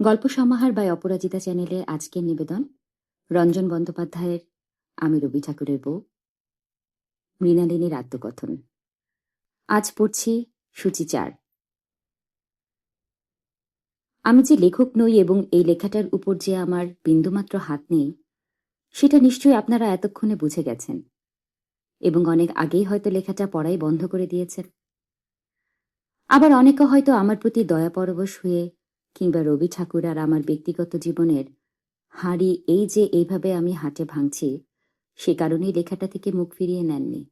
গল্প সমাহার বাই অপরাজিতা চ্যানেলে আজকের নিবেদন, রঞ্জন বন্দ্যোপাধ্যায়ের, আমি রবি ঠাকুরের বউ মৃণালিনীর আত্মকথন। আজ পড়ছি সূচি চার। আমি যে লেখক নই এবং এই লেখাটার উপর যে আমার বিন্দুমাত্র হাত নেই, সেটা নিশ্চয়ই আপনারা এতক্ষণে বুঝে গেছেন, এবং অনেক আগেই হয়তো লেখাটা পড়াই বন্ধ করে দিয়েছেন। আবার অনেকে হয়তো আমার প্রতি দয়া পরবশ হয়ে কিংবা রবি ঠাকুর আর আমার ব্যক্তিগত জীবনের হাঁড়ি এই যে এইভাবে আমি হাটে ভাঙছি, সে কারণেই লেখাটা থেকে মুখ ফিরিয়ে নেননি।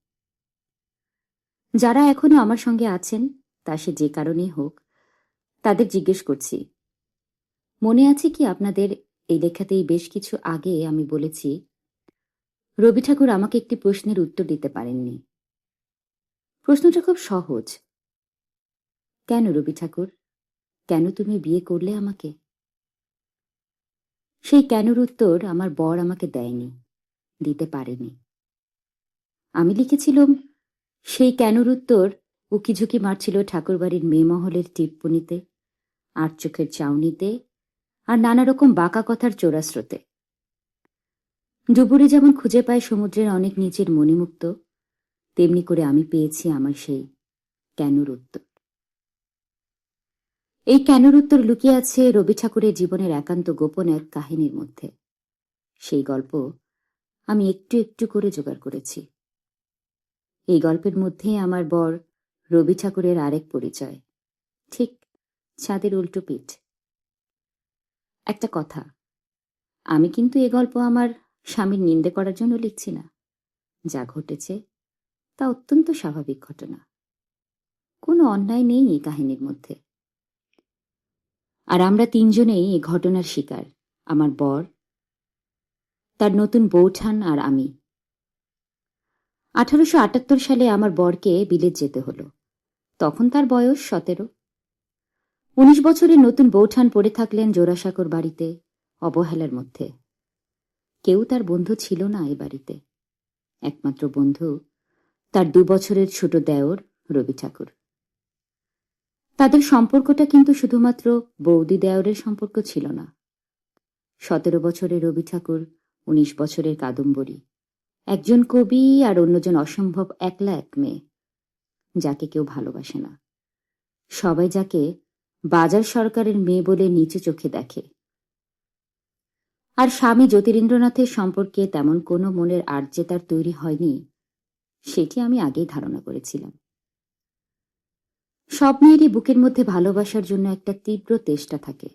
যারা এখনও আমার সঙ্গে আছেন, তা সে যে কারণেই হোক, তাদের জিজ্ঞেস করছি। মনে আছে কি আপনাদের এই লেখাতেই বেশ কিছু আগে আমি বলেছি? রবি ঠাকুর আমাকে একটি প্রশ্নের উত্তর দিতে পারেননি। প্রশ্নটা খুব সহজ। কেন রবি ঠাকুর? কেন তুমি বিয়ে করলে আমাকে? সেই কেনর উত্তর আমার বর আমাকে দেয়নি, দিতে পারেনি। আমি লিখেছিলাম, সেই কেনর উত্তর উকিঝুঁকি মারছিল ঠাকুরবাড়ির মেয়েমহলের টিপ্পনিতে, আর চোখের চাউনিতে, আর নানা রকম বাঁকা কথার চোরাস্রোতে। ডুবুরি যেমন খুঁজে পায় সমুদ্রের অনেক নিচের মণিমুক্ত, তেমনি করে আমি পেয়েছি আমার সেই কেনর উত্তর। এই কেনর উত্তর লুকিয়ে আছে রবি ঠাকুরের জীবনের একান্ত গোপন এক কাহিনীর মধ্যে। সেই গল্প আমি একটু একটু করে জোগাড় করেছি। এই গল্পের মধ্যে আমার বর রবি ঠাকুরের আরেক পরিচয়। ঠিক ছাদের উল্টো পিঠ। একটা কথা, আমি কিন্তু এ গল্প আমার স্বামীর নিন্দে করার জন্য লিখছি না। যা ঘটেছে তা অত্যন্ত স্বাভাবিক ঘটনা। কোনো অন্যায় নেই এই কাহিনীর মধ্যে। আর আমরা তিনজনেই এ ঘটনার শিকার, আমার বর, তার নতুন বৌঠান আর আমি। আঠারোশো আটাত্তর সালে আমার বরকে বিলেত যেতে হলো। তখন তার বয়স সতেরো। উনিশ বছরের নতুন বৌঠান পড়ে থাকলেন জোড়াসাঁকর বাড়িতে, অবহেলার মধ্যে। কেউ তার বন্ধু ছিল না এ বাড়িতে। একমাত্র বন্ধু তার দু বছরের ছোট দেওর রবি ঠাকুর। তাদের সম্পর্কটা কিন্তু শুধুমাত্র বৌদি দেওরের সম্পর্ক ছিল না। সতেরো বছরের রবি ঠাকুর, উনিশ বছরের কাদম্বরী। একজন কবি আর অন্যজন অসম্ভব একলা এক মেয়ে, যাকে কেউ ভালোবাসে না। সবাই যাকে বাজার সরকারের মেয়ে বলে নিচু চোখে দেখে। আর স্বামী জ্যোতিরিন্দ্রনাথের সম্পর্কে তেমন কোনো মনের আর্যে তার তৈরি হয়নি, সেটি আমি আগেই ধারণা করেছিলাম। সব মেয়েরই বুকের মধ্যে ভালোবাসার জন্য একটা তীব্র তেষ্টা থাকে।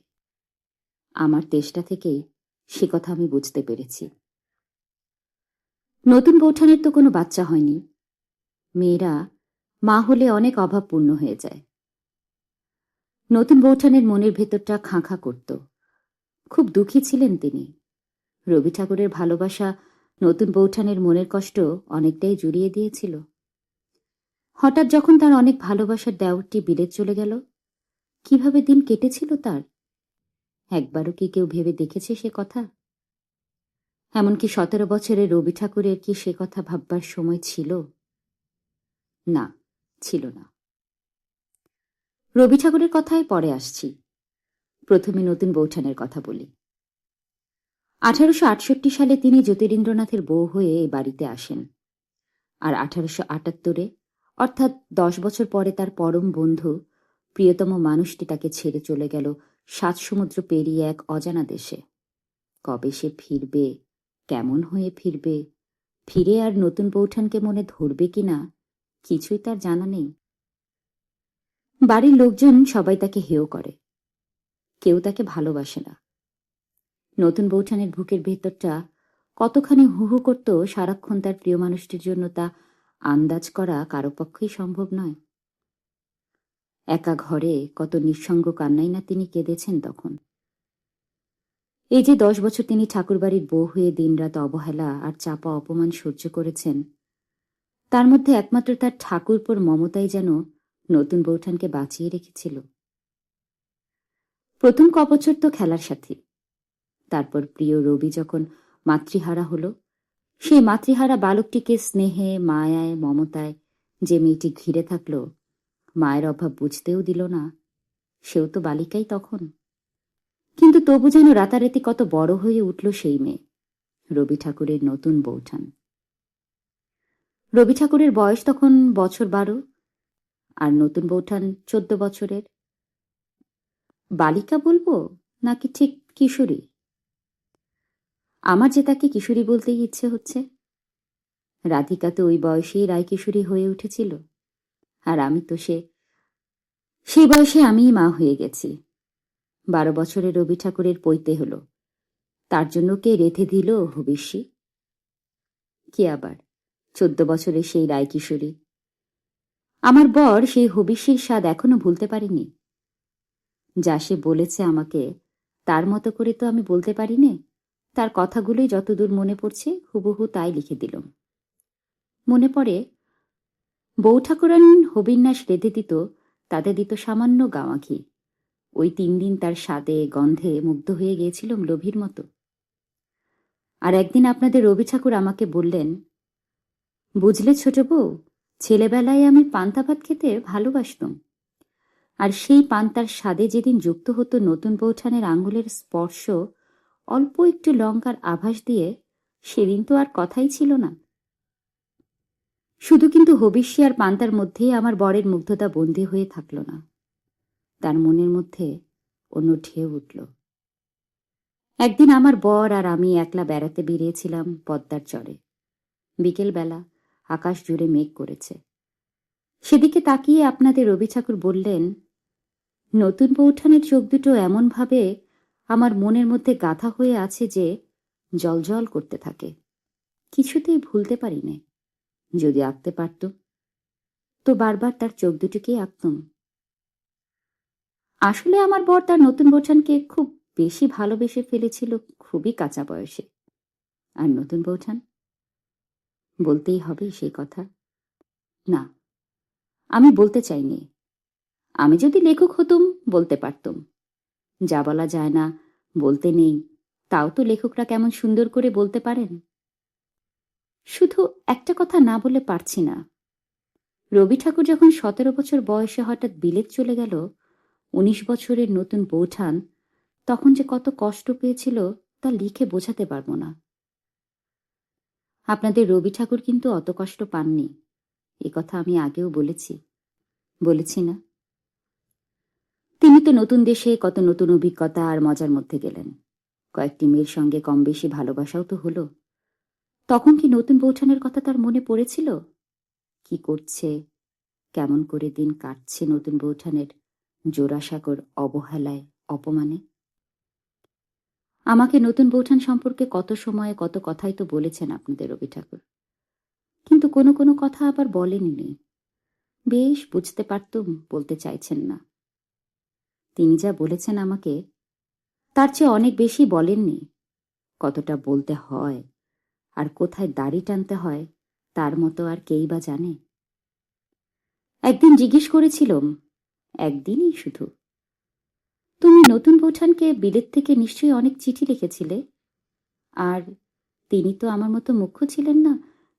আমার তেষ্টা থেকেই সে কথা আমি বুঝতে পেরেছি। নতুন বৌঠানের তো কোনো বাচ্চা হয়নি। মেয়েরা মা হলে অনেক অভাব পূর্ণ হয়ে যায়। নতুন বৌঠানের মনের ভেতরটা খাঁ খাঁ করত। খুব দুঃখী ছিলেন তিনি। রবি ঠাকুরের ভালোবাসা নতুন বৌঠানের মনের কষ্ট অনেকটাই জুড়িয়ে দিয়েছিল। হঠাৎ যখন তার অনেক ভালোবাসার দেওরটি বিলেত চলে গেল, কীভাবে দিন কেটেছিল তার? একবারও কি কেউ ভেবে দেখেছে সে কথা? এমনকি সতেরো বছরের রবি ঠাকুরের কি সে কথা ভাববার সময় ছিল? না ছিল না। রবি ঠাকুরের কথায় পরে আসছি। প্রথমে নতুন বৌঠানের কথা বলি। আঠারোশো আটষট্টি সালে তিনি জ্যোতিরিন্দ্রনাথের বউ হয়ে এই বাড়িতে আসেন। আর আঠারোশো আটাত্তরে অর্থাৎ দশ বছর পরে তার পরম বন্ধু, প্রিয়তম মানুষটি তাকে ছেড়ে চলে গেল সাত সমুদ্র পেরিয়ে এক অজানা দেশে। কবে সে ফিরবে, কেমন হয়ে ফিরবে, ফিরে আর নতুন বৌঠানকে মনে ধরবে কিনা কিছুই তার জানা নেই। বাড়ির লোকজন সবাই তাকে হেয় করে। কেউ তাকে ভালোবাসে না। নতুন বৌঠানের বুকের ভেতরটা কতখানি হু হু করত সারাক্ষণ তার প্রিয় মানুষটির জন্য তা আন্দাজ করা কারও পক্ষেই সম্ভব নয়। একা ঘরে কত নিঃসঙ্গ কান্নাই না তিনি কেঁদেছেন তখন। এই যে দশ বছর তিনি ঠাকুরবাড়ির বউ হয়ে দিনরাত অবহেলা আর চাপা অপমান সহ্য করেছেন, তার মধ্যে একমাত্র তার ঠাকুরপোর মমতাই যেন নতুন বৌঠানকে বাঁচিয়ে রেখেছিল। প্রথম কবছর তো খেলার সাথী। তারপর প্রিয় রবি যখন মাতৃহারা হলো সেই মাতৃহারা বালকটিকে স্নেহে, মায়ায়, মমতায় যে মেয়েটি ঘিরে থাকল, মায়ের অভাব বুঝতেও দিল না। সেও তো বালিকাই তখন। কিন্তু তবু যেন রাতারাতি কত বড় হয়ে উঠল সেই মেয়ে, রবি ঠাকুরের নতুন বৌঠান। রবি ঠাকুরের বয়স তখন বছর বারো, আর নতুন বৌঠান চোদ্দ বছরের। বালিকা বলব, নাকি ঠিক কিশোরী? আমার যে তাকে কিশোরী বলতেই ইচ্ছে হচ্ছে। রাধিকা তো ওই বয়সেই রায় কিশোরী হয়ে উঠেছিল। আর আমি তো সে, সেই বয়সে আমিই মা হয়ে গেছি। বারো বছরের রবি ঠাকুরের পৈতে হল। তার জন্য কে রেথে দিল হবিষ্যি কে আবার? চোদ্দ বছরের সেই রায় কিশোরী আমার বর সেই হবিষ্যির স্বাদ এখনও ভুলতে পারিনি। যা সে বলেছে আমাকে, তার মতো করে তো আমি বলতে পারি নে তার কথাগুলোই যতদূর মনে পড়ছে, হুবহু তাই লিখে দিলাম। মনে পড়ে বউ ঠাকুরান হবিন্যাস রেঁধে দিত তাতে দিত সামান্য গাওয়া ঘি ওই তিন দিন তার স্বাদে, গন্ধে মুগ্ধ হয়ে গিয়েছিলাম লোভীর মতো। আর একদিন আপনাদের রবি ঠাকুর আমাকে বললেন, বুঝলে ছোট বউ, ছেলেবেলায় আমি পান্তা ভাত খেতে ভালোবাসতাম। আর সেই পান্তার স্বাদে যেদিন যুক্ত হতো নতুন বৌঠানের আঙ্গুলের স্পর্শ অল্প একটু লঙ্কার আভাস দিয়ে সেদিন তো আর কথাই ছিল না। শুধু কিন্তু হবিষ্যি আর পান্তার মধ্যেই আমার বরের মুগ্ধতা বন্দী হয়ে থাকল না। তার মনের মধ্যে অন্য ঢেউ উঠল। একদিন আমার বর আর আমি একলা বেড়াতে বেরিয়েছিলাম পদ্মার চরে। বিকেলবেলা আকাশ জুড়ে মেঘ করেছে। সেদিকে তাকিয়ে আপনাদের রবি ঠাকুর বললেন, নতুন বৌঠানের চোখ দুটো এমনভাবে আমার মনের মধ্যে গাথা হয়ে আছে যে জল করতে থাকে। কিছুতেই ভুলতে পারি নে যদি আঁকতে পারত। তো বারবার তার চোখ দুটোকেই আঁকতুম। আসলে আমার বর তার নতুন বৌঠানকে খুব বেশি ভালোবেসে ফেলেছিল, খুবই কাঁচা বয়সে। আর নতুন বৌঠান বলতেই হবে সেই কথা। না, আমি বলতে চাইনি। আমি যদি লেখক হতুম, বলতে পারতুম। যা বলা যায় না, বলতে নেই। তাও তো লেখকরা কেমন সুন্দর করে বলতে পারেন? শুধু একটা কথা না বলে পারছি না। রবি ঠাকুর যখন সতেরো বছর বয়সে হঠাৎ বিলেত চলে গেল, উনিশ বছরের নতুন বৌঠান তখন যে কত কষ্ট পেয়েছিল তা লিখে বোঝাতে পারব না। আপনাদের রবি ঠাকুর কিন্তু অত কষ্ট পাননি। এ কথা আমি আগেও বলেছি। বলেছি না। তিনি তো নতুন দেশে কত নতুন অভিজ্ঞতা আর মজার মধ্যে গেলেন। কয়েকটি মেয়ের সঙ্গে কম বেশি ভালোবাসাও তো হলো। তখন কি নতুন বৌঠানের কথা তার মনে পড়েছিল? কি করছে? কেমন করে দিন কাটছে নতুন বৌঠানের জোড়াসাগর অবহেলায়, অপমানে? আমাকে নতুন বৌঠান সম্পর্কে কত সময়ে কত কথাই তো বলেছেন আপনাদের রবি ঠাকুর। কিন্তু কোনো কোনো কথা আবার বলেননি। বেশ, বুঝতে পারতুম, বলতে চাইছেন না। তিনি যা বলেছেন আমাকে, তার চেয়ে অনেক বেশি বলেননি। কতটা বলতে হয় আর কোথায় দাড়ি টানতে হয়, তার মতো আর কেই বা জানে। একদিন জিজ্ঞেস করেছিলাম, একদিনই শুধু। তুমি নতুন বৌঠানকে বিলেত থেকে নিশ্চয়ই অনেক চিঠি লিখেছিলে, আর তিনি তো আমার মতো মুখ্য ছিলেন না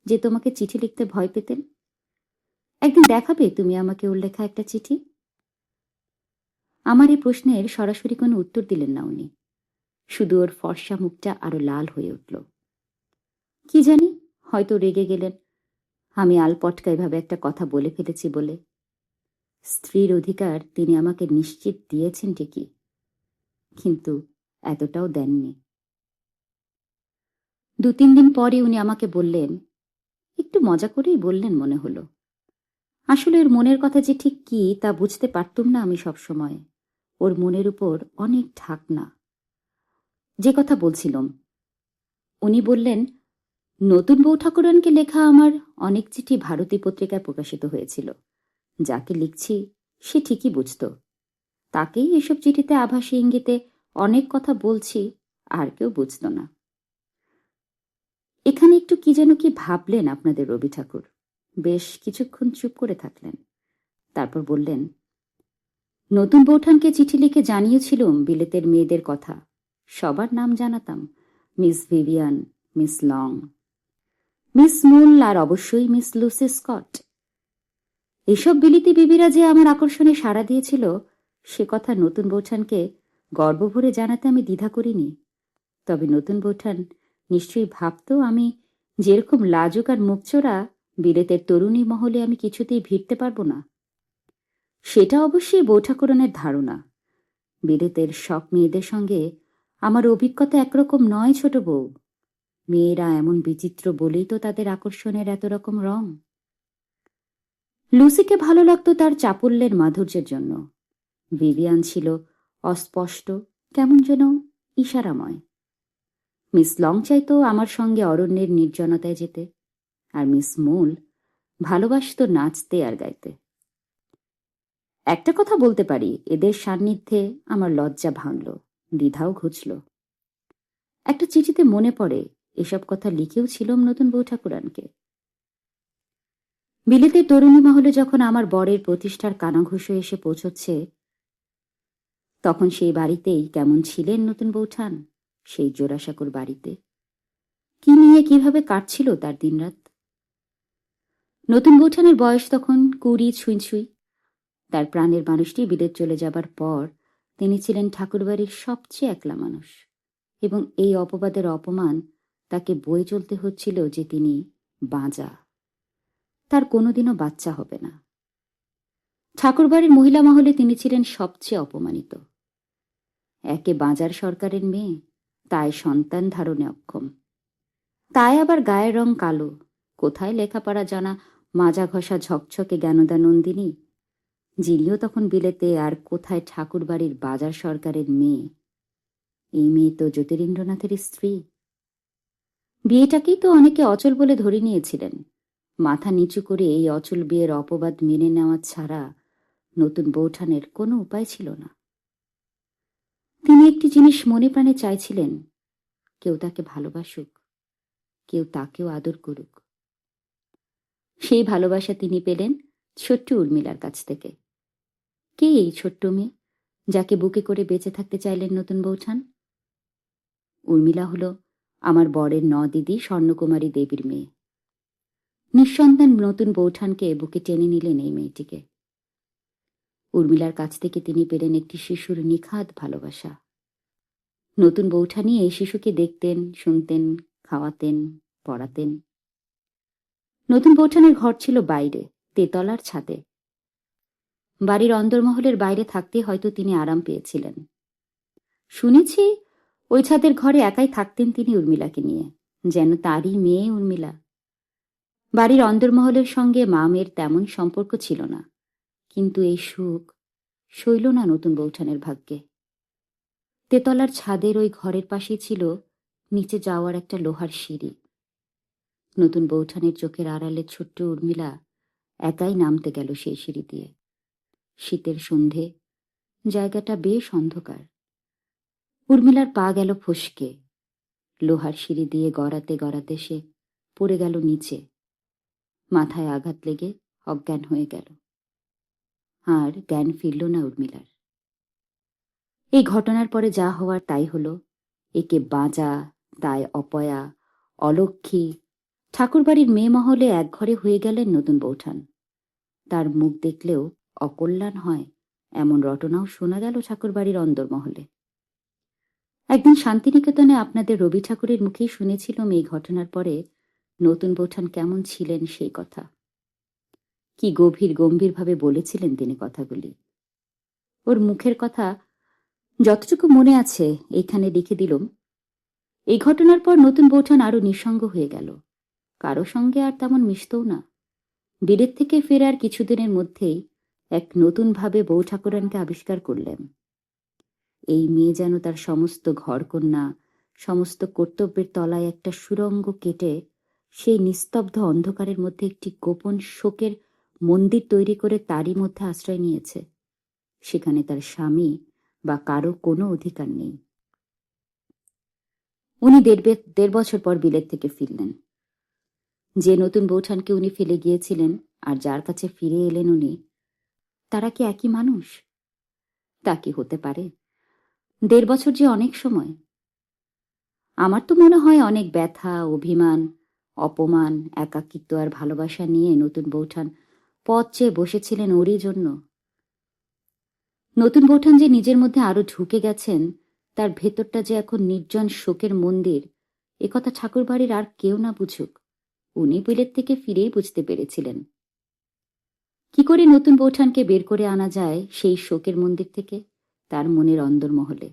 যে তোমাকে চিঠি লিখতে ভয় পেতেন। একদিন দেখাবে তুমি আমাকে ওর লেখা একটা চিঠি আমার এই প্রশ্নের সরাসরি কোনো উত্তর দিলেন না উনি। শুধু ওর ফর্সা মুখটা আরও লাল হয়ে উঠল। কি জানি, হয়তো রেগে গেলেন। আমি আলপটকা এভাবে একটা কথা বলে ফেলেছি বলে। স্ত্রীর অধিকার তিনি আমাকে নিশ্চিত দিয়েছেন ঠিকই, কিন্তু এতটাও দেননি। দু তিন দিন পরে উনি আমাকে বললেন, একটু মজা করেই বললেন মনে হলো। আসলে ওর মনের কথা যে ঠিক কি তা বুঝতে পারতুম না আমি সব সময় ওর মনের উপর অনেক ঢাকনা। যে কথা বলছিলাম, উনি বললেন, নতুন বউ ঠাকুরানকে লেখা আমার অনেক চিঠি ভারতী পত্রিকায় প্রকাশিত হয়েছিল। যাকে লিখছি, সে ঠিকই বুঝত। তাকেই এসব চিঠিতে আভাসী ইঙ্গিতে অনেক কথা বলছি, আর কেউ বুঝত না। এখানে একটু কি যেন কি ভাবলেন আপনাদের রবি ঠাকুর। বেশ কিছুক্ষণ চুপ করে থাকলেন। তারপর বললেন নতুন বৌঠানকে চিঠি লিখে জানিয়েছিলুম বিলেতের মেয়েদের কথা। সবার নাম জানাতাম, miss Vivian, miss Long. Miss মুল আর অবশ্যই মিস লুসি স্কট। এসব বিলিতি বিবিরা যে আমার আকর্ষণে সাড়া দিয়েছিল, সে কথা নতুন বৌঠানকে গর্ব ভরে জানাতে আমি দ্বিধা করিনি। তবে নতুন বৌঠান নিশ্চয়ই ভাবতো আমি যেরকম লাজুক আর মুখচোরা বিলেতের তরুণী মহলে আমি কিছুতেই ভিড়তে পারব না। সেটা অবশ্যই বৌঠাকরণের ধারণা। বিলেতের সব মেয়েদের সঙ্গে আমার অভিজ্ঞতা একরকম নয় ছোট বউ। মেয়েরা এমন বিচিত্র বলেই তো তাদের আকর্ষণের এত রকম রং। লুসিকে ভালো লাগতো তার চাপল্যের মাধুর্যের জন্য। ভিভিয়ান ছিল অস্পষ্ট, কেমন যেন ইশারাময়। মিস লং চাইতো আমার সঙ্গে অরণ্যের নির্জনতায় যেতে, আর মিস মূল ভালোবাসত নাচতে আর গাইতে। একটা কথা বলতে পারি, এদের সান্নিধ্যে আমার লজ্জা ভাঙল, দ্বিধাও ঘুচল। একটা চিঠিতে মনে পড়ে, এসব কথা লিখেও ছিলাম নতুন বউ ঠাকুরানকে। বিলেতের তরুণী মহলে যখন আমার বরের প্রতিষ্ঠার কানাঘুষো এসে পৌঁছচ্ছে, তখন সেই বাড়িতেই কেমন ছিলেন নতুন বৌঠান সেই জোড়াসাঁকোর বাড়িতে। কি নিয়ে, কীভাবে কাটছিল তার দিনরাত? নতুন বৌঠানের বয়স তখন কুড়ি ছুঁই ছুঁই। তার প্রাণের মানুষটি বিলেত চলে যাবার পর তিনি ছিলেন ঠাকুরবাড়ির সবচেয়ে একলা মানুষ এবং এই অপবাদের অপমান তাকে বয়ে চলতে হচ্ছিল যে তিনি বাঁজা। তার কোনোদিনও বাচ্চা হবে না। ঠাকুরবাড়ির মহিলা মহলে তিনি ছিলেন সবচেয়ে অপমানিত। একে বাজার সরকারের মেয়ে, তাই সন্তান ধারণে অক্ষম। তাই আবার গায়ের রং কালো। কোথায় লেখাপড়া জানা, মাজা ঘষা ঝকঝকে জ্ঞানদা নন্দিনী যিনিও তখন বিলেতে আর কোথায় ঠাকুর বাড়ির বাজার সরকারের মেয়ে? এই মেয়ে তো জ্যোতিরিন্দ্রনাথের স্ত্রী। বিয়েটাকেই তো অনেকে অচল বলে ধরে নিয়েছিলেন। মাথা নিচু করে এই অচল বিয়ের অপবাদ মেনে নেওয়া ছাড়া নতুন বৌঠানের কোনো উপায় ছিল না। তিনি একটি জিনিস মনে প্রাণে চাইছিলেন, কেউ তাকে ভালোবাসুক, কেউ তাকেও আদর করুক। সেই ভালোবাসা তিনি পেলেন ছোট্ট উর্মিলার কাছ থেকে। কে এই ছোট্ট মেয়ে, যাকে বুকে করে বেঁচে থাকতে চাইলেন নতুন বৌঠান? উর্মিলা হল আমার বরের ন দিদি স্বর্ণকুমারী দেবীর মেয়ে। নিঃসন্তান নতুন বৌঠানকে বুকে টেনে নিলেন এই মেয়েটিকে। উর্মিলার কাছ থেকে তিনি পেলেন একটি শিশুর নিখাদ ভালোবাসা। নতুন বৌঠানি এই শিশুকে দেখতেন, শুনতেন, খাওয়াতেন, পড়াতেন। নতুন বৌঠানের ঘর ছিল বাইরে। তেতলার ছাদে। বাড়ির অন্দরমহলের বাইরে থাকতে হয়তো তিনি আরাম পেয়েছিলেন। শুনেছি ওই ছাদের ঘরে একাই থাকতেন তিনি উর্মিলাকে নিয়ে, যেন তারই মেয়ে উর্মিলা। বাড়ির অন্দরমহলের সঙ্গে মা মেয়ের তেমন সম্পর্ক ছিল না, কিন্তু এই সুখ শৈল না নতুন বৌঠানের ভাগ্যে। তেতলার ছাদের ওই ঘরের পাশেই ছিল নিচে যাওয়ার একটা লোহার সিঁড়ি। নতুন বৌঠানের চোখের আড়ালে ছোট্ট উর্মিলা একাই নামতে গেল সেই সিঁড়ি দিয়ে। শীতের সন্ধে, জায়গাটা বেশ অন্ধকার। উর্মিলার পা গেল ফসকে। লোহার সিঁড়ি দিয়ে গড়াতে গড়াতে সে পড়ে গেল নিচে। মাথায় আঘাত লেগে অজ্ঞান হয়ে গেল। আর জ্ঞান ফিরল না উর্মিলার। এই ঘটনার পরে যা হওয়ার তাই হলো। একে বাঁজা তাই অপয়া, অলক্ষী। ঠাকুরবাড়ির মেয়ে মহলে একঘরে হয়ে গেলেন নতুন বৌঠান। তার মুখ দেখলেও অকল্যাণ হয়, এমন রটনাও শোনা গেল ঠাকুরবাড়ির অন্দরমহলে। একদিন শান্তিনিকেতনে আপনাদের রবি ঠাকুরের মুখেই শুনেছিলাম এই ঘটনার পরে নতুন বৌঠান কেমন ছিলেন সেই কথা। কি গভীর গম্ভীরভাবে বলেছিলেন তিনি কথাগুলি। ওর মুখের কথা যতটুকু মনে আছে এইখানে লিখে দিলুম। এই ঘটনার পর নতুন বৌঠান আরও নিঃসঙ্গ হয়ে গেল। কারও সঙ্গে আর তেমন মিশতও না। বিলেত থেকে ফেরার কিছুদিনের মধ্যেই এক নতুনভাবে বউ ঠাকুরানকে আবিষ্কার করলেন। এই মেয়ে যেন তার সমস্ত ঘরকন্যা, সমস্ত কর্তব্যের তলায় একটা সুরঙ্গ কেটে সেই নিস্তব্ধ অন্ধকারের মধ্যে একটি গোপন শোকের মন্দির তৈরি করে তারই মধ্যে আশ্রয় নিয়েছে। সেখানে তার স্বামী বা কারও কোনো অধিকার নেই। উনি দেড় দেড় বছর পর বিলেত থেকে ফিরলেন। যে নতুন বৌঠানকে উনি ফেলে গিয়েছিলেন আর যার কাছে ফিরে এলেন উনি, তারা কি একই মানুষ? তা কি হতে পারে? দেড় বছর যে অনেক সময়। আমার তো মনে হয় অনেক ব্যথা, অভিমান, অপমান, একাকিত্ব আর ভালোবাসা নিয়ে নতুন বৌঠান পথ চেয়ে বসেছিলেন ওরই জন্য। নতুন বৌঠান যে নিজের মধ্যে আরও ঢুকে গেছেন, তার ভেতরটা যে এখন নির্জন শোকের মন্দির একথা ঠাকুর বাড়ির আর কেউ না বুঝুক। উনি বিলেত থেকে ফিরেই বুঝতে পেরেছিলেন। কি করে নতুন বৌঠানকে বের করে আনা যায় সেই শোকের মন্দির থেকে? তার মনের অন্দরমহলে,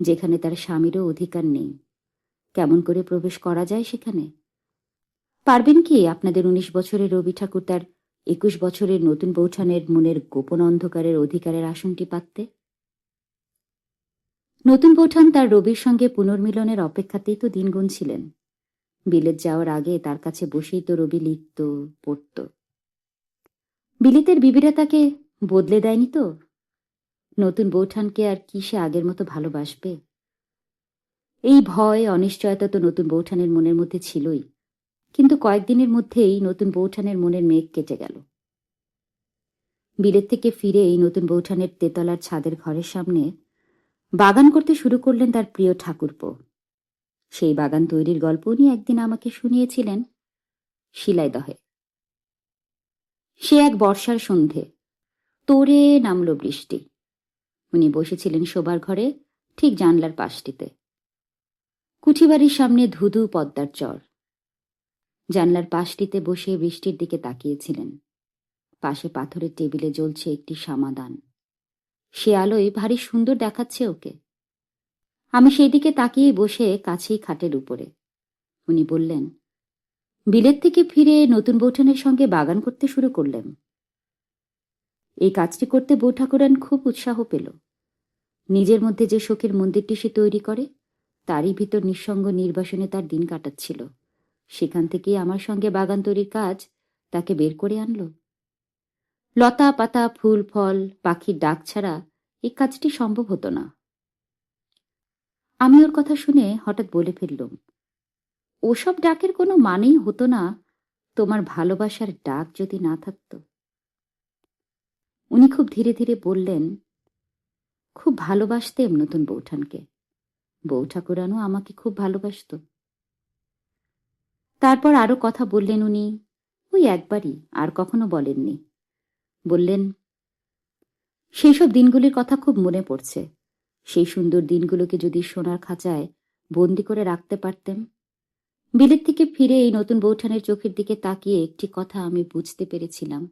যেখানে তার স্বামীরও অধিকার নেই। কেমন করে প্রবেশ করা যায় সেখানে? পারবেন কি আপনাদের উনিশ বছরের রবি ঠাকুর তার একুশ বছরের নতুন বৌঠানের মনের গোপন অন্ধকারের অধিকারের আসনটি পাততে? নতুন বৌঠান তার রবির সঙ্গে পুনর্মিলনের অপেক্ষাতেই তো দিন গুনছিলেন বিলেত যাওয়ার আগে তার কাছে বসেই তো রবি লিখত, পড়ত। বিলেতের বিবিরা তাকে বদলে দেয়নি তো? নতুন বৌঠানকে আর কি সে আগের মতো ভালোবাসবে? এই ভয়, অনিশ্চয়তা তো নতুন বৌঠানের মনের মধ্যে ছিলই। কিন্তু কয়েকদিনের মধ্যেই নতুন বৌঠানের মনের মেঘ কেটে গেল। বিলেত থেকে ফিরে এই নতুন বৌঠানের তেতলার ছাদের ঘরের সামনে বাগান করতে শুরু করলেন তার প্রিয় ঠাকুরপো। সেই বাগান তৈরির গল্প উনি একদিন আমাকে শুনিয়েছিলেন শিলাইদহে সে এক বর্ষার সন্ধে, তোরে নামল বৃষ্টি। উনি বসেছিলেন শোবার ঘরে ঠিক জানলার পাশটিতে। কুঠিবাড়ির সামনে ধুধু পদ্মার চর। জানলার পাশটিতে বসে বৃষ্টির দিকে তাকিয়েছিলেন। পাশে পাথরের টেবিলে জ্বলছে একটি সামাদান সে আলোয় ভারী সুন্দর দেখাচ্ছে ওকে। আমি সেই দিকে তাকিয়ে বসে কাছেই খাটের উপরে। উনি বললেন, বিলেত থেকে ফিরে নতুন বৌঠানের সঙ্গে বাগান করতে শুরু করলেন। এই কাজটি করতে বউ ঠাকুরান খুব উৎসাহ পেল। নিজের মধ্যে যে শোকের মন্দিরটি সে তৈরি করে, তারই ভিতর নিঃসঙ্গ নির্বাসনে তার দিন কাটাচ্ছিল। সেখান থেকেই আমার সঙ্গে বাগান তৈরির কাজ তাকে বের করে আনলো। লতা পাতা, ফুল, ফল, পাখির ডাক ছাড়া এই কাজটি সম্ভব হতো না। আমি ওর কথা শুনে হঠাৎ বলে ফেললুম, ওসব ডাকের কোনো মানেই হতো না তোমার ভালোবাসার ডাক যদি না থাকত। উনি খুব ধীরে ধীরে বললেন, খুব ভালোবাসতেম নতুন বৌঠানকে। বউ ঠাকুরানও আমাকে খুব ভালোবাসত। তারপর আরও কথা বললেন উনি, ওই একবারই, আর কখনো বলেননি। বললেন সেই সব দিনগুলির কথা খুব মনে পড়ছে। সেই সুন্দর দিনগুলোকে যদি সোনার খাঁচায় বন্দি করে রাখতে পারতেন? বিলেত থেকে ফিরে এই নতুন বৌঠানের চোখের দিকে তাকিয়ে একটি কথা আমি বুঝতে পেরেছিলাম।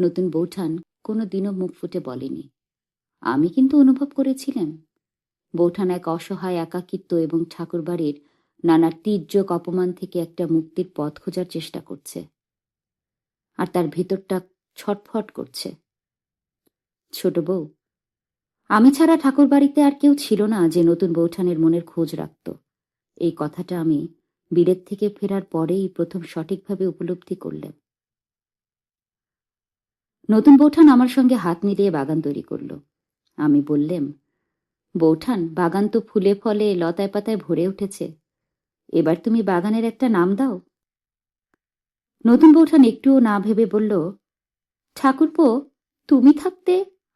নতুন বৌঠান কোনো দিনও মুখ ফুটে বলেনি। আমি কিন্তু অনুভব করেছিলাম। বৌঠান এক অসহায়, একাকিত্ব এবং ঠাকুরবাড়ির নানা তীর্যক অপমান থেকে একটা মুক্তির পথ খোঁজার চেষ্টা করছে। আর তার ভেতরটা ছটফট করছে। ছোট বউ আমি ছাড়া ঠাকুর বাড়িতে আর কেউ ছিল না যে নতুন বৌঠানের মনের খোঁজ রাখত। এই কথাটা আমি বিলেত থেকে ফেরার পরেই প্রথম সঠিকভাবে উপলব্ধি করলেন নতুন বৌঠান আমার সঙ্গে হাত মিলিয়ে বাগান তৈরি করল। আমি বললেম, বৌঠান, বাগান তো ফুলে ফলে লতায় পাতায় ভরে উঠেছে। এবার তুমি বাগানের একটা নাম দাও। নতুন বৌঠান একটুও না ভেবে বলল, ঠাকুরপো, তুমি থাকতে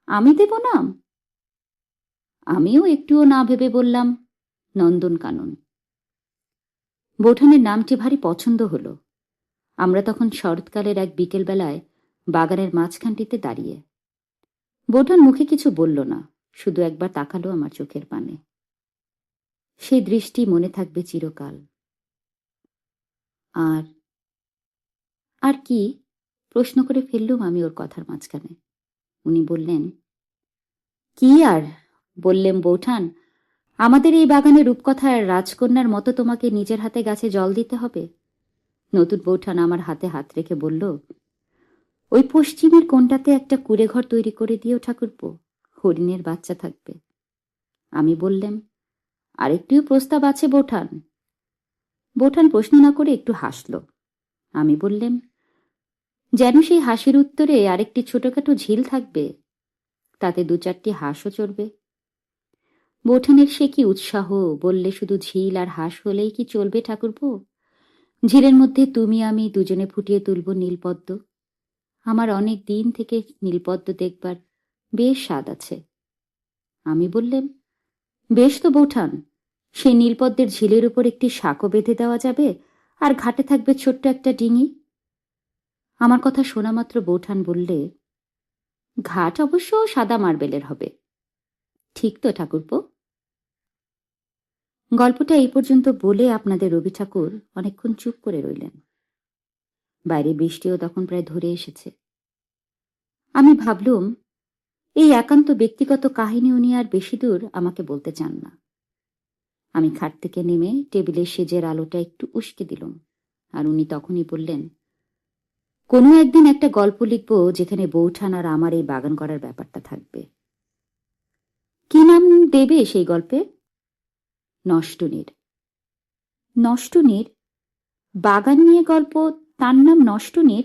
আমি দেব নাম? আমিও একটুও না ভেবে বললাম, নন্দন কানন। বৌঠানের নামটি ভারী পছন্দ হলো। আমরা তখন শরৎকালের এক বিকেলবেলায় বাগানের মাঝখানটিতে দাঁড়িয়ে। বৌঠান মুখে কিছু বলল না, শুধু একবার তাকালো আমার চোখের পানে। সেই দৃষ্টি মনে থাকবে চিরকাল। আর আর কি? প্রশ্ন করে ফেললুম আমি ওর কথার মাঝখানে। উনি বললেন, কি আর? বললেন, বৌঠান, আমাদের এই বাগানে রূপকথার রাজকন্যার মতো তোমাকে নিজের হাতে গাছে জল দিতে হবে? নতুন বৌঠান আমার হাতে হাত রেখে বলল, ওই পশ্চিমের কোনটাতে একটা কুড়ে ঘর তৈরি করে দিও ঠাকুরপো, হরিণের বাচ্চা থাকবে। আমি বললেম আরেকটিও প্রস্তাব আছে বোঠান? বোঠান প্রশ্ন না করে একটু হাসল। আমি বললেম যেন সেই হাসির উত্তরে আরেকটি ছোটখাটো ঝিল থাকবে, তাতে দু চারটি হাঁসও চড়বে। বোঠানের সে কি উৎসাহ? বললে শুধু ঝিল আর হাঁস হলেই কি চলবে ঠাকুরপো? ঝিলের মধ্যে তুমি, আমি দুজনে ফুটিয়ে তুলব নীলপদ্ম। আমার অনেক দিন থেকে নীলপদ্ম দেখবার বেশ স্বাদ আছে। আমি বললেম, বেশ তো বৌঠান, সেই নীলপদ্মের ঝিলের উপর একটি শাকও বেঁধে দেওয়া যাবে আর ঘাটে থাকবে ছোট্ট একটা ডিঙি? আমার কথা শোনা মাত্র বৌঠান বললে, ঘাট অবশ্য সাদা মার্বেলের হবে। ঠিক তো, ঠাকুরপো? গল্পটা এই পর্যন্ত বলে আপনাদের রবি ঠাকুর অনেকক্ষণ চুপ করে রইলেন। বাইরে বৃষ্টিও তখন প্রায় ধরে এসেছে। আমি ভাবলুম, এই একান্ত ব্যক্তিগত কাহিনী উনি আর বেশি দূর আমাকে বলতে চান না। আমি খাট থেকে নেমে টেবিলের সেজের আলোটা একটু উস্কে দিলুম আর উনি তখনই বললেন, কোনো একদিন একটা গল্প লিখব যেখানে বৌঠান আর আমার এই বাগান করার ব্যাপারটা থাকবে। কি নাম দেবে সেই গল্পে নষ্টনীর। নষ্টনীর, বাগান নিয়ে গল্প, তার নাম নষ্টনীর?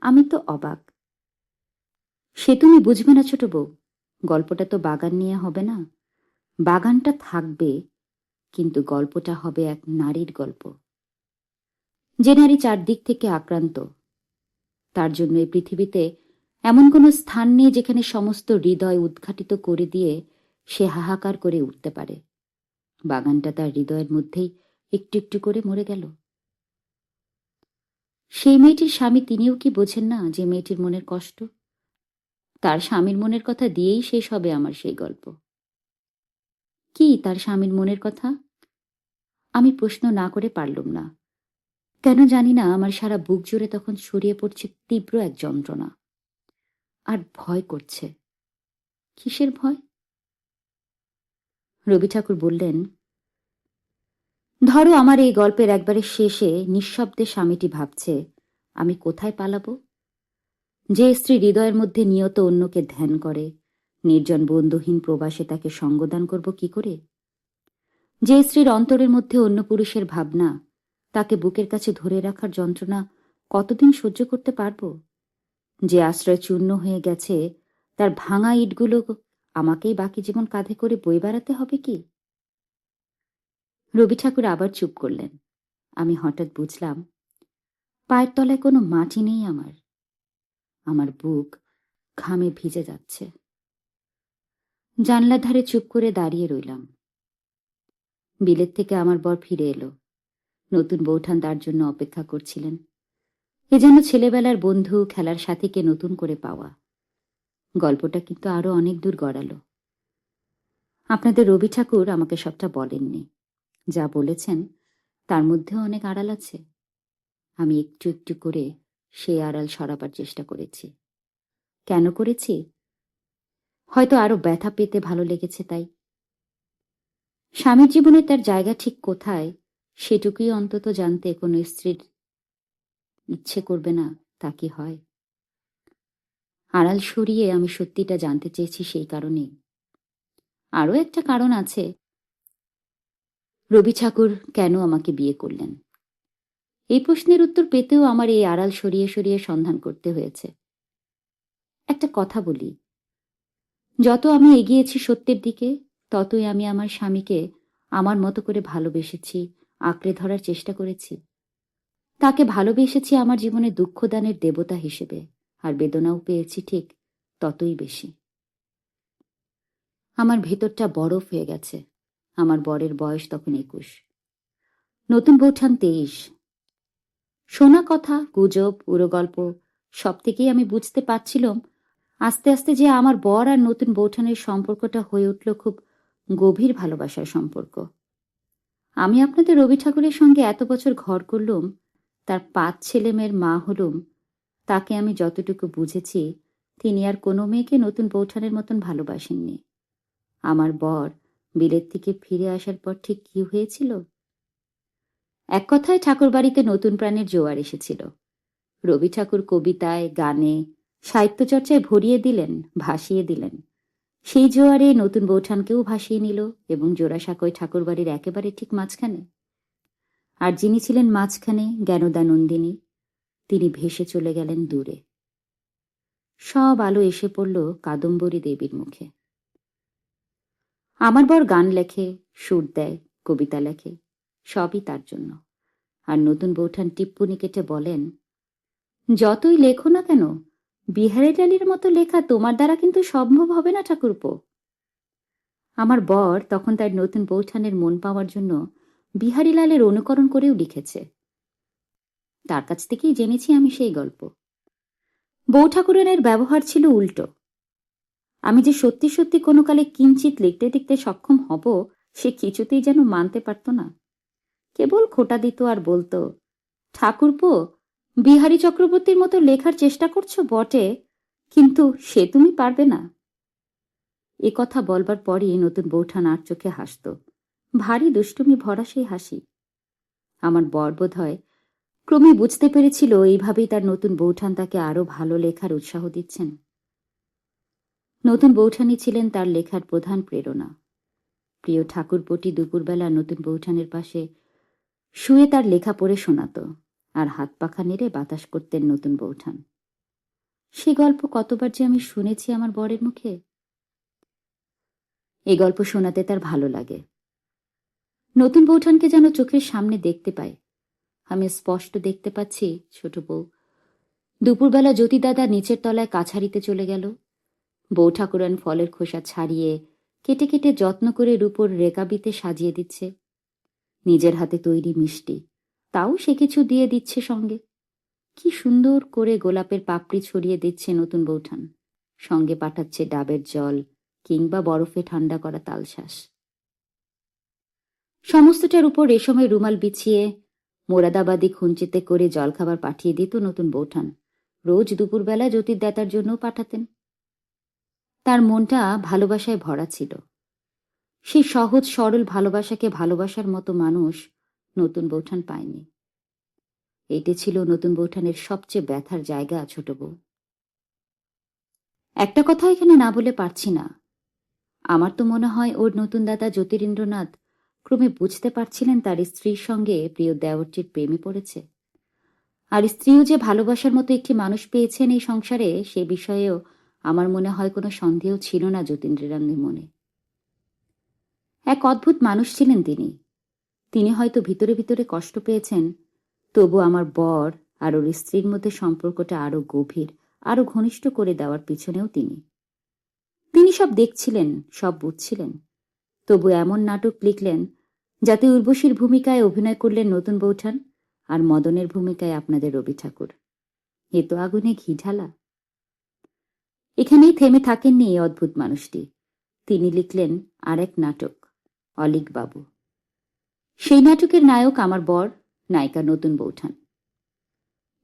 আমি তো অবাক। সে তুমি বুঝবে না ছোট বউ, গল্পটা তো বাগান নিয়ে হবে না। বাগানটা থাকবে, কিন্তু গল্পটা হবে এক নারীর গল্প। যে নারী চারদিক থেকে আক্রান্ত, তার জন্য এই পৃথিবীতে এমন কোনো স্থান নেই যেখানে সমস্ত হৃদয় উদ্ঘাটিত করে দিয়ে সে হাহাকার করে উঠতে পারে। বাগানটা তার হৃদয়ের মধ্যেই একটু একটু করে মরে গেল। সেই মেয়েটির স্বামী তিনিও কি বোঝেন না যে মেয়েটির মনের কষ্ট? তার স্বামীর মনের কথা দিয়েই শেষ হবে আমার সেই গল্প। কি তার স্বামীর মনের কথা? আমি প্রশ্ন না করে পারলুম না। কেন জানি না, আমার সারা বুক জুড়ে তখন ছড়িয়ে পড়ছে তীব্র এক যন্ত্রণা। আর ভয় করছে। কিসের ভয়? রবি ঠাকুর বললেন, ধরো আমার এই গল্পের একবারে শেষে নিঃশব্দে স্বামীটি ভাবছে, আমি কোথায় পালাবো? যে স্ত্রী হৃদয়ের মধ্যে নিয়ত অন্যকে ধ্যান করে, নির্জন বন্ধুহীন প্রবাসে তাকে সঙ্গদান করব কি করে? যে স্ত্রীর অন্তরের মধ্যে অন্য পুরুষের ভাবনা, তাকে বুকের কাছে ধরে রাখার যন্ত্রণা কতদিন সহ্য করতে পারব? যে আশ্রয় চূর্ণ হয়ে গেছে, তার ভাঙা ইটগুলো আমাকেই বাকি জীবন কাঁধে করে বই বেড়াতে হবে কি? রবি ঠাকুর আবার চুপ করলেন। আমি হঠাৎ বুঝলাম, পায়ের তলায় কোনো মাটি নেই আমার। আমার বুক ঘামে ভিজে যাচ্ছে। জানলার ধারে চুপ করে দাঁড়িয়ে রইলাম। বিলেত থেকে আমার বর ফিরে এলো। নতুন বৌঠান তার জন্য অপেক্ষা করছিলেন। এ যেন ছেলেবেলার বন্ধু খেলার সাথীকে নতুন করে পাওয়া। গল্পটা কিন্তু আরও অনেক দূর গড়ালো। আপনাদের রবি ঠাকুর আমাকে সবটা বলেননি। যা বলেছেন, তার মধ্যেও অনেক আড়াল আছে। আমি একটু একটু করে সেই আড়াল সরাবার চেষ্টা করেছি। কেন করেছি? হয়তো আরও ব্যথা পেতে ভালো লেগেছে তাই। স্বামীর জীবনে তার জায়গা ঠিক কোথায়, সেটুকুই অন্তত জানতে কোনো স্ত্রীর ইচ্ছে করবে না তা কি হয়? আড়াল সরিয়ে আমি সত্যিটা জানতে চেয়েছি সেই কারণেই। আরও একটা কারণ আছে। রবি ঠাকুর কেন আমাকে বিয়ে করলেন? এই প্রশ্নের উত্তর পেতেও আমার এই আড়াল সরিয়ে সরিয়ে সন্ধান করতে হয়েছে। একটা কথা বলি। যত আমি এগিয়েছি সত্যের দিকে, ততই আমি আমার স্বামীকে আমার মতো করে ভালোবেসেছি, আঁকড়ে ধরার চেষ্টা করেছি। তাকে ভালোবেসেছি আমার জীবনে দুঃখদানের দেবতা হিসেবে, আর বেদনাও পেয়েছি ঠিক ততই বেশি। আমার ভেতরটা বরফ হয়ে গেছে, আমার বরের বয়স তখন একুশ। নতুন বৌঠান তেইশ। শোনা কথা, গুজব, উড়োগল্প সব থেকেই আমি বুঝতে পারছিলাম, আস্তে আস্তে যে আমার বর আর নতুন বৌঠানের সম্পর্কটা হয়ে উঠল খুব গভীর ভালোবাসার সম্পর্ক। আমি আপনাদের রবি ঠাকুরের সঙ্গে এত বছর ঘর করলুম তার পাঁচ ছেলে মেয়ের মা হলুম। তাকে আমি যতটুকু বুঝেছি, তিনি আর কোনো মেয়েকে নতুন বৌঠানের মতন ভালোবাসেননি। আমার বর বিলেত থেকে ফিরে আসার পর ঠিক কি হয়েছিল? এক কথায় ঠাকুর বাড়িতে নতুন প্রাণের জোয়ার এসেছিল। রবি ঠাকুর কবিতায়, গানে সাহিত্য চর্চায় ভরিয়ে দিলেন, ভাসিয়ে দিলেন। সেই জোয়ারে নতুন বৌঠানকেও ভাসিয়ে নিল এবং জোড়াসাঁকোয় ঠাকুর বাড়ির একেবারে ঠিক মাঝখানে। আর যিনি ছিলেন মাঝখানে জ্ঞানদানন্দিনী, তিনি ভেসে চলে গেলেন দূরে। সব আলো এসে পড়ল কাদম্বরী দেবীর মুখে। আমার বর গান লেখে, সুর দেয়, কবিতা লেখে, সবই তার জন্য। আর নতুন বৌঠান টিপ্পনি কেটে বলেন, যতই লেখো না কেন, বিহারি ডালির মতো লেখা তোমার দ্বারা কিন্তু সম্ভব হবে না, ঠাকুরপো। আমার বর তখন তার নতুন বৌঠানের মন পাওয়ার জন্য বিহারীলালের অনুকরণ করেও লিখেছে। তার কাছ থেকেই জেনেছি আমি সেই গল্প। বউ ঠাকুরানের ব্যবহার ছিল উল্টো। আমি যে সত্যি সত্যি কোনো কালে কিঞ্চিত লিখতে লিখতে সক্ষম হব, সে কিছুতেই যেন মানতে পারত না। কেবল খোটা দিত আর বলতো, ঠাকুরপো, বিহারী চক্রবর্তীর মতো লেখার চেষ্টা করছ বটে, কিন্তু সে তুমি পারবে না। এ কথা বলবার পরই নতুন বৌঠান আর চোখে হাসত। ভারী দুষ্টুমি ভরা সেই হাসি। আমার বর বোধ হয় ক্রমে বুঝতে পেরেছিল এইভাবেই তার নতুন বৌঠান তাকে আরও ভালো লেখার উৎসাহ দিচ্ছেন। নতুন বৌঠানি ছিলেন তার লেখার প্রধান প্রেরণা। প্রিয় ঠাকুরপটি দুপুরবেলা নতুন বৌঠানের পাশে শুয়ে তার লেখা পড়ে শোনাত আর হাত পাখা নেড়ে বাতাস করতেন নতুন বৌঠান। সে গল্প কতবার যে আমি শুনেছি আমার বরের মুখে। এই গল্প শোনাতে তার ভালো লাগে। নতুন বৌঠানকে যেন চোখের সামনে দেখতে পাই। আমি স্পষ্ট দেখতে পাচ্ছি ছোট বউ। দুপুরবেলা জ্যোতি দাদা নিচের তলায় কাছারিতে চলে গেল। বউ ঠাকুরান ফলের খোসা ছাড়িয়ে কেটে কেটে যত্ন করে রূপোর রেকাবিতে সাজিয়ে দিচ্ছে। নিজের হাতে তৈরি মিষ্টি, তাও সে কিছু দিয়ে দিচ্ছে সঙ্গে। কি সুন্দর করে গোলাপের পাপড়ি ছড়িয়ে দিচ্ছে নতুন বৌঠান। সঙ্গে পাঠাচ্ছে ডাবের জল কিংবা বরফে ঠান্ডা করা তালশ্বাস সমস্তটার উপর রেশমের রুমাল বিছিয়ে মোরাদাবাদী খুঞ্চিতে করে জলখাবার পাঠিয়ে দিত নতুন বৌঠান। রোজ দুপুরবেলা জ্যোতির্দাতার জন্য পাঠাতেন। তার মনটা ভালোবাসায় ভরা ছিল। সেই সহজ, সরল ভালোবাসাকে ভালোবাসার মতো মানুষ নতুন বৌঠান পায়নি। এটি ছিল নতুন বৌঠানের সবচেয়ে ব্যথার জায়গা, ছোট বউ। একটা কথা এখানে না বলে পারছি না। আমার তো মনে হয় ওর নতুন দাদা জ্যোতিরিন্দ্রনাথ ক্রমে বুঝতে পারছিলেন তার স্ত্রীর সঙ্গে প্রিয় দেওরটির প্রেমে পড়েছে। আর স্ত্রীও যে ভালোবাসার মতো একটি মানুষ পেয়েছেন এই সংসারে, সে বিষয়েও আমার মনে হয় কোনো সন্দেহ ছিল না যতীন্দ্রেরাঙ্গের মনে। এক অদ্ভুত মানুষ ছিলেন তিনি। তিনি হয়তো ভিতরে ভিতরে কষ্ট পেয়েছেন, তবু আমার বর আর ওর স্ত্রীর মধ্যে সম্পর্কটা আরও গভীর আরও ঘনিষ্ঠ করে দেওয়ার পিছনেও তিনি। তিনি সব দেখছিলেন, সব বুঝছিলেন। তবু এমন নাটক লিখলেন যাতে উর্বশীর ভূমিকায় অভিনয় করলেন নতুন বৌঠান আর মদনের ভূমিকায় আপনাদের রবি ঠাকুর। এ তো আগুনে ঘি ঢালা। এখানেই থেমে থাকেননি এই অদ্ভুত মানুষটি। তিনি লিখলেন আর এক নাটক, অলিক বাবু। সেই নাটকের নায়ক আমার বর, নায়িকা নতুন বৌঠান।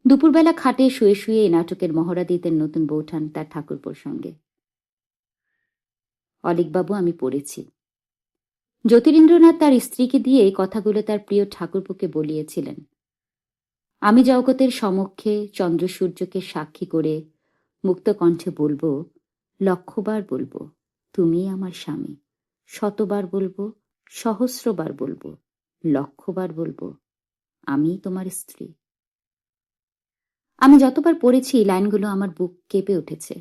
দুপুরবেলা খাটে শুয়ে শুয়ে এই নাটকের মহড়া দিতেন নতুন বৌঠান তার ঠাকুরপোর সঙ্গে। অলিকবাবু আমি পড়েছি। জ্যোতিরিন্দ্রনাথ তার স্ত্রীকে দিয়ে এই কথাগুলো তার প্রিয় ঠাকুরপুকে বলিয়েছিলেন। আমি জগতের সমক্ষে চন্দ্র সূর্যকে সাক্ষী করে মুক্ত কণ্ঠে বলব, লক্ষবার বলব, তুমি আমার স্বামী। শতবার বলব, সহস্রবার বলব, লক্ষবার বলব, আমি তোমার স্ত্রী। আমি যতবার পড়েছি লাইনগুলো আমার বুক কেঁপে উঠেছে।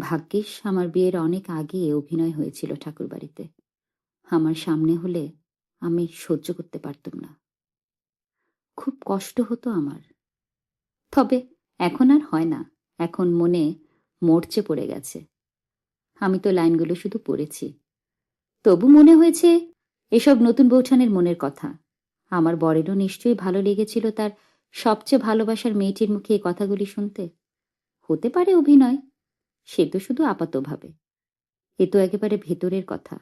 ভাগ্যিস আমার বিয়ের অনেক আগে অভিনয় হয়েছিল ঠাকুরবাড়িতে। আমার সামনে হলে আমি সহ্য করতে পারতাম না। খুব কষ্ট হতো আমার। তবে এখন আর হয় না। এখন মনে মরচে পড়ে গেছে। আমি তো লাইনগুলো শুধু পড়েছি। তবু মনে হয়েছে এসব নতুন বৌঠানের মনের কথা। আমার বরেরও নিশ্চয়ই ভালো লেগেছিল তার সবচেয়ে ভালোবাসার মেয়েটির মুখে এই কথাগুলি শুনতে। হতে পারে অভিনয়। সে তো শুধু আপাতভাবে। এ তো একেবারে ভেতরের কথা।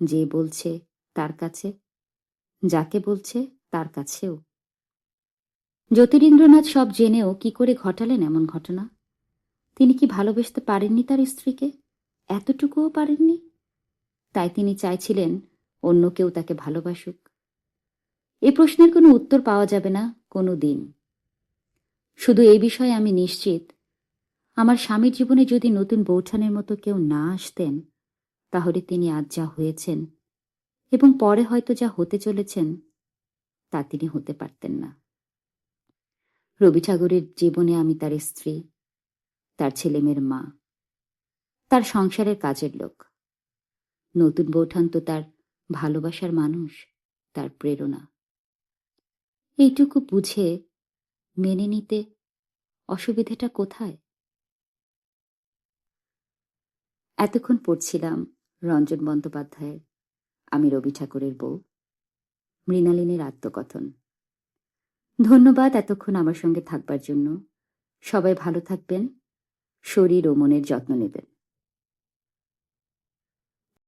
যে বলছে তার কাছে, যাকে বলছে তার কাছেও। জ্যোতিরিন্দ্রনাথ সব জেনেও কি করে ঘটালেন এমন ঘটনা? তিনি কি ভালোবাসতে পারেননি তার স্ত্রীকে? এতটুকুও পারেননি? তাই তিনি চাইছিলেন অন্য কেউ তাকে ভালোবাসুক। এ প্রশ্নের কোনো উত্তর পাওয়া যাবে না কোনো দিন। শুধু এই বিষয়ে আমি নিশ্চিত, আমার স্বামীর জীবনে যদি নতুন বৌঠানের মতো কেউ না আসতেন তাহলে তিনি আজ যা হয়েছেন এবং পরে হয়তো যা হতে চলেছেন, তা তিনি হতে পারতেন না। রবি ঠাকুরের জীবনে আমি তার স্ত্রী, তার ছেলেমেয়ের মা, তার সংসারের কাজের লোক। নতুন বৌঠান তো তার ভালোবাসার মানুষ, তার প্রেরণা। এইটুকু বুঝে, মেনে নিতে অসুবিধেটা কোথায়? এতক্ষণ পড়ছিলাম রঞ্জন বন্দ্যোপাধ্যায়ের আমি রবি ঠাকুরের বউ, মৃণালিনীর আত্মকথন। ধন্যবাদ এতক্ষণ আমার সঙ্গে থাকবার জন্য। সবাই ভালো থাকবেন, শরীর ও মনের যত্ন নেবেন।